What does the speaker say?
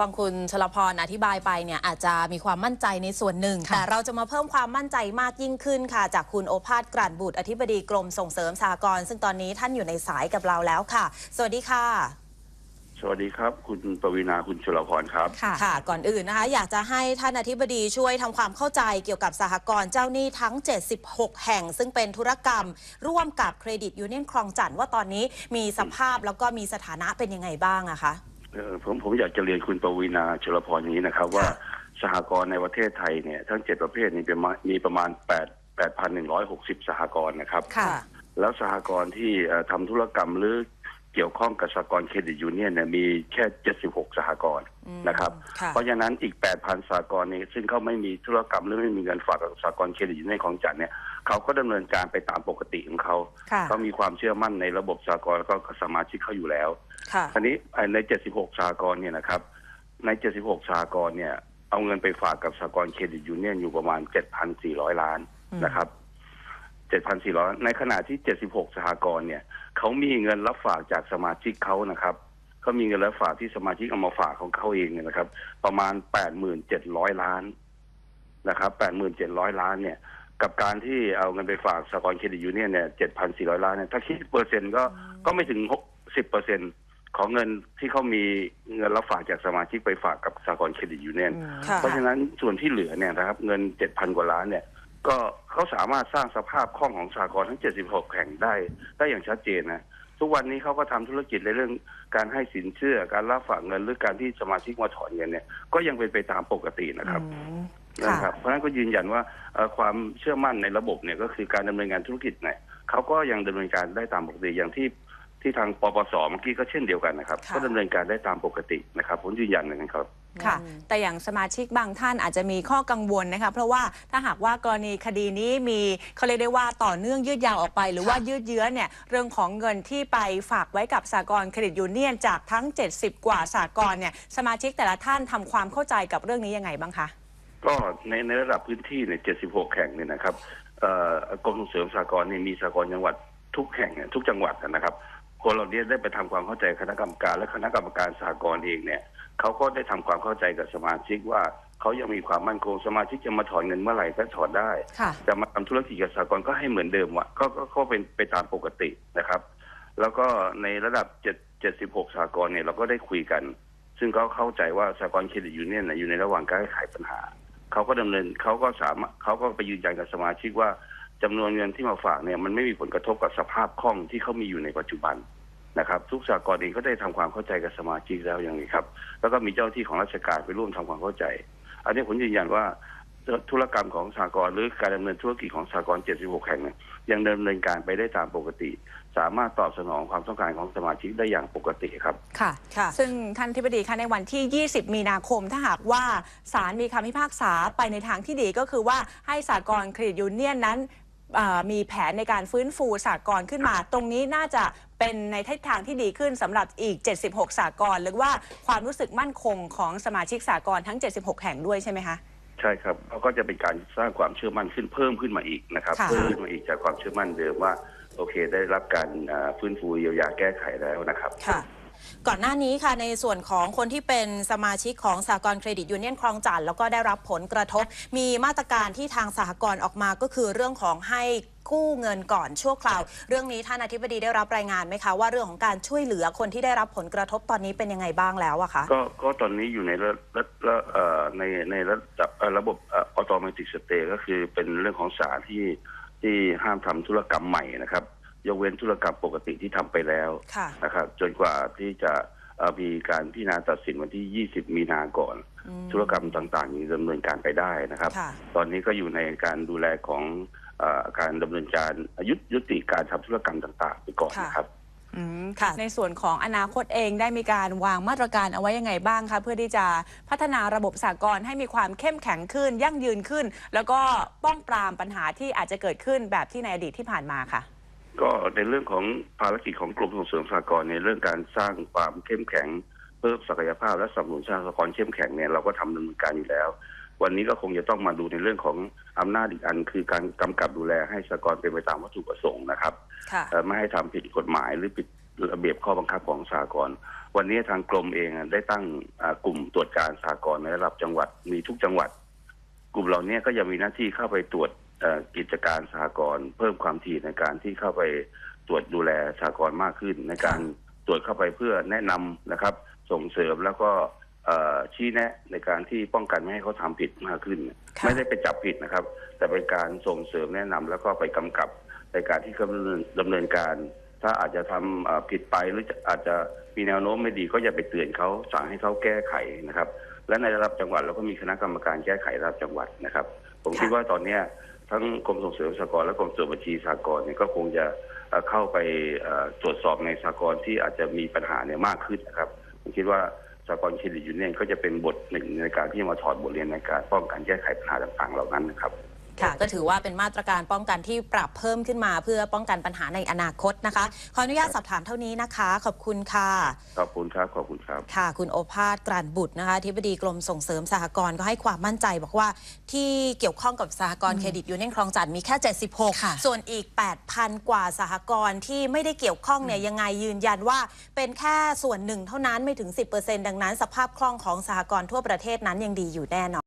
ฟังคุณชลพรอธิบายไปเนี่ยอาจจะมีความมั่นใจในส่วนหนึ่งค่ะแต่เราจะมาเพิ่มความมั่นใจมากยิ่งขึ้นค่ะ จากคุณโอภาสกลั่นบุตรอธิบดีกรมส่งเสริมสหกรณ์ซึ่งตอนนี้ท่านอยู่ในสายกับเราแล้วค่ะ สวัสดีค่ะ สวัสดีครับ คุณปวีณาคุณชลพรครับค่ะค่ะ ก่อนอื่นนะคะ อยากจะให้ท่านอธิบดีช่วยทำความเข้าใจเกี่ยวกับสหกรณ์เจ้าหนี้ทั้ง 76 แห่ง ซึ่งเป็นธุรกรรม ร่วมกับเครดิตยูเนียนคลองจันทน์ว่าตอนนี้มีสภาพแล้วก็มีสถานะเป็นยังไงบ้างอะคะเอ่อ ผมผมอยากจะเรียนคุณปวีณาชลพรอย่างนี้นะครับ ว่าสหกรณ์ในประเทศไทยเนี่ยทั้งเจ็ดประเภทนี้เป็นมามีประมาณแปดแปดพันหนึ่งร้อยหกสิบสหกรณ์นะครับค่ะแล้วสหกรณ์ที่เอ่อทำธุรกรรมหรือเกี่ยวข้องกับสหกรณ์เครดิตยูเนียนเนี่ยมีแค่เจ็ดสิบหกสหกรณ์อืมนะครับค่ะเพราะฉะนั้นอีก8,000สากลนี้ซึ่งเขาไม่มีธุรกรรมหรือไม่มีเงินฝากกับสากลเครดิตยูเนียนของจันทร์เนี่ย เขาก็ดำเนินการไปตามปกติของเขาค่ะเขามีความเชื่อมั่นในระบบสากลแล้วก็สมาชิกเขาอยู่แล้วค่ะอันนี้ใน 76 สากลเนี่ยนะครับ ใน 76 สากลเนี่ยเอาเงินไปฝากกับสากลเครดิตยูเนียนอยู่ประมาณ 7,400 ล้านอืมนะครับ 7,400 ในขณะที่ 76 สหกรณ์เนี่ยเขามีเงินรับฝากจากสมาชิกเขานะครับเขามีเงินรับฝากที่สมาชิกเอามาฝากของเขาเองเนี่ยนะครับ ประมาณ 87,000ล้านนะครับ 87,000ล้านเนี่ย กับการที่เอาเงินไปฝากสหกรณ์เครดิตยูเนียนเนี่ย7,400ล้านเนี่ยถ้าคิดเปอร์เซ็นต์ก็ก็ไม่ถึง10เปอร์เซ็นต์ของเงินที่เขามีเงินรับฝากจากสมาชิกไปฝากกับสหกรณ์เครดิตยูเนียนค่ะเพราะฉะนั้นส่วนที่เหลือเนี่ยนะครับเงิน7,000กว่าล้านเนี่ยก็เขาสามารถสร้างสภาพคล่องของสากลทั้ง 76 แห่งได้ ได้อย่างชัดเจนนะ ทุกวันนี้เขาก็ทำธุรกิจในเรื่องการให้สินเชื่อ การรับฝากเงินหรือการที่สมาชิกมาถอนเงินเนี่ย ก็ยังเป็นไปตามปกตินะครับอืม นะครับเพราะฉะนั้นก็ยืนยันว่าเอ่อความเชื่อมั่นในระบบเนี่ยก็คือการดำเนินงานธุรกิจเนี่ยเขาก็ยังดำเนินการได้ตามปกติอย่างที่ที่ทางปปสเมื่อกี้ก็เช่นเดียวกันนะครับค่ะก็ดำเนินการได้ตามปกตินะครับผมยืนยันนะครับค่ะอืมแต่อย่างสมาชิกบางท่านอาจจะมีข้อกังวลนะคะ เพราะว่าถ้าหากว่ากรณีคดีนี้มีเขาเรียกได้ว่าต่อเนื่องยืดยาวออกไป หรือว่ายืดเยื้อเนี่ยเรื่องของเงินที่ไปฝากไว้กับสากลเครดิตยูเนียนจากทั้ง 70 กว่าสากลเนี่ยสมาชิกแต่ละท่านทำความเข้าใจกับเรื่องนี้ยังไงบ้างคะ ก็ในในระดับพื้นที่เนี่ย76แห่งเนี่ยนะครับเอ่อกรมส่งเสริมสากลเนี่ยมีสากลจังหวัดทุกแห่งเนี่ยทุกจังหวัดนะครับ คนเหล่านี้ได้ไปทำความเข้าใจคณะกรรมการและคณะกรรมการสากลเองเนี่ยเขาก็ได้ทำความเข้าใจกับสมาชิกว่าเขายังมีความมั่นคงสมาชิกจะมาถอนเงินเมื่อไหร่ก็ถอนได้ค่ะจะมาทำธุรกิจกับสากลก็ให้เหมือนเดิมว่ะก็ก็ก็เป็นไปตามปกตินะครับ แล้วก็ในระดับ7 76สากลเนี่ยเราก็ได้คุยกัน ซึ่งเขาเข้าใจว่าสากลเครดิตยูเนียนน่ะอยู่ในระหว่างการแก้ไขปัญหา เขาก็ดำเนินเขาก็สามารถเขาก็ไปยืนยันกับสมาชิกว่าจำนวนเงินที่มาฝากเนี่ยมันไม่มีผลกระทบกับสภาพคล่องที่เขามีอยู่ในปัจจุบันนะครับ ทุกสากลเองก็ได้ทำความเข้าใจกับสมาชิกแล้วอย่างนี้ครับ แล้วก็มีเจ้าหน้าที่ของราชการไปร่วมทำความเข้าใจ อันนี้ผมยืนยันว่า ธุรกรรมของสากลหรือการดำเนินธุรกิจของสากล76 แห่งเนี่ยยังดำเนินการไปได้ตามปกติ สามารถตอบสนองความต้องการของสมาชิกได้อย่างปกติครับ ค่ะค่ะ ซึ่งท่านทิบดีคะในวันที่ 20 มีนาคมถ้าหากว่าศาลมีคำพิพากษาไปในทางที่ดีก็คือว่าให้สากลเครดิตยูเนียนนั้นเอ่อมีแผนในการฟื้นฟูสากลขึ้นมา ตรงนี้น่าจะเป็นในทิศทางที่ดีขึ้นสำหรับอีก 76 สากลหรือว่าความรู้สึกมั่นคงของสมาชิกสากลทั้ง 76 แห่งด้วยใช่ไหมคะ ใช่ครับเขาก็จะเป็นการสร้างความเชื่อมั่นขึ้นเพิ่มขึ้นมาอีกนะครับ ค่ะ เพิ่มขึ้นมาอีกจากความเชื่อมั่นเดิมว่า โอเคได้รับการอ่าฟื้นฟูเยียวยาแก้ไขแล้วนะครับ ค่ะ ก่อนหน้านี้ค่ะในส่วนของคนที่เป็นสมาชิกของสหกรณ์เครดิตยูเนียนคลองจันทน์แล้วก็ได้รับผลกระทบ มีมาตรการที่ทางสหกรณ์ออกมาก็คือเรื่องของให้กู้เงินก่อนชั่วคราว เรื่องนี้ท่านอธิบดีได้รับรายงานไหมคะ ว่าเรื่องของการช่วยเหลือคนที่ได้รับผลกระทบตอนนี้เป็นยังไงบ้างแล้วอะคะก็ก็ตอนนี้อยู่ในระระระเอ่อในในระดับเอ่อระบบออโตเมติกสเตย์ก็คือเป็นเรื่องของศาลที่ที่ห้ามทำธุรกรรมใหม่นะครับ ยกเว้นธุรกรรมปกติที่ทำไปแล้วค่ะนะครับ จนกว่าที่จะเอ่อมีการพิจารณาตัดสินวันที่ 20 มีนาก่อนอืมธุรกรรมต่างๆนี้ดำเนินการไปได้นะครับค่ะตอนนี้ก็อยู่ในการดูแลของเออการดำเนินการยุติยุติการทำธุรกรรมต่าง ๆ ไปก่อนค่ะนะครับอืมค่ะในส่วนของอนาคตเองได้มีการวางมาตรการเอาไว้ยังไงบ้างคะเพื่อที่จะพัฒนาระบบสากลให้มีความเข้มแข็งขึ้น ยั่งยืนขึ้น แล้วก็ป้องปรามปัญหาที่อาจจะเกิดขึ้นแบบที่ในอดีตที่ผ่านมาค่ะ ก็ในเรื่องของภารกิจของกรมส่งเสริมสหกรณ์ในเรื่องการสร้างความเข้มแข็ง เพิ่มศักยภาพและสนับสนุนสหกรณ์เข้มแข็งเนี่ยเราก็ทำดำเนินการอยู่แล้ว วันนี้ก็คงจะต้องมาดูในเรื่องของอำนาจอีกอัน คือการกำกับดูแลให้สหกรณ์เป็นไปตามวัตถุประสงค์นะครับค่ะเอ่อไม่ให้ทำผิดกฎหมายหรือผิดระเบียบข้อบังคับของสหกรณ์วันนี้ทางกรมเองอะได้ตั้งอ่ากลุ่มตรวจการสากลในระดับจังหวัดมีทุกจังหวัด กลุ่มเหล่านี้ก็ยังมีหน้าที่เข้าไปตรวจเอ่อ กิจการสากลเพิ่มความถี่ในการที่เข้าไปตรวจดูแลสากลมากขึ้น ในการตรวจเข้าไปเพื่อแนะนำนะครับ ส่งเสริมแล้วก็เอ่อชี้แนะในการที่ป้องกันไม่ให้เขาทำผิดมากขึ้นค่ะไม่ได้ไปจับผิดนะครับ แต่เป็นการส่งเสริมแนะนำแล้วก็ไปกำกับในการที่เขาดำเนินดำเนินการ ถ้าอาจจะทำเอ่อผิดไปหรือจะอาจจะมีแนวโน้มไม่ดีก็อย่าไปเตือนเขาสั่งให้เขาแก้ไขนะครับ และในระดับจังหวัดเราก็มีคณะกรรมการแก้ไขระดับจังหวัดนะครับ ผมค่ะคิดว่าตอนเนี้ยทั้งกรมส่งเสริมสหกรณ์และกรมตรวจบัญชีสหกรณ์เนี่ยก็คงจะเอ่อเข้าไปเอ่อตรวจสอบในสหกรณ์ที่อาจจะมีปัญหาเนี่ยมากขึ้นนะครับผมคิดว่าสหกรณ์เครดิตยูเนียนก็จะเป็นบทหนึ่งในการที่จะมาถอดบทเรียนในการป้องกันแก้ไขปัญหาต่างๆเหล่านั้นนะครับ ค่ะก็ถือว่าเป็นมาตรการป้องกันที่ปรับเพิ่มขึ้นมา เพื่อป้องกันปัญหาในอนาคตนะคะ ขออนุญาตสอบถามเท่านี้นะคะ ขอบคุณค่ะ ขอบคุณครับ ขอบคุณครับ ค่ะ คุณโอภาสกลั่นบุตรนะคะที่บดีกรมส่งเสริมสหกรณ์ก็ให้ความมั่นใจบอกว่าที่เกี่ยวข้องกับสหกรณ์เครดิตยูเนียนคลองจันทร์มีแค่ ค่ะ76 ส่วนอีก 8,000 กว่าสหกรณ์ที่ไม่ได้เกี่ยวข้องเนี่ยยังไงยืนยันว่า เป็นแค่ส่วนหนึ่งเท่านั้นไม่ถึง 10%ดังนั้น สภาพคล่องของสหกรณ์ทั่วประเทศนั้นยังดีอยู่แน่นอน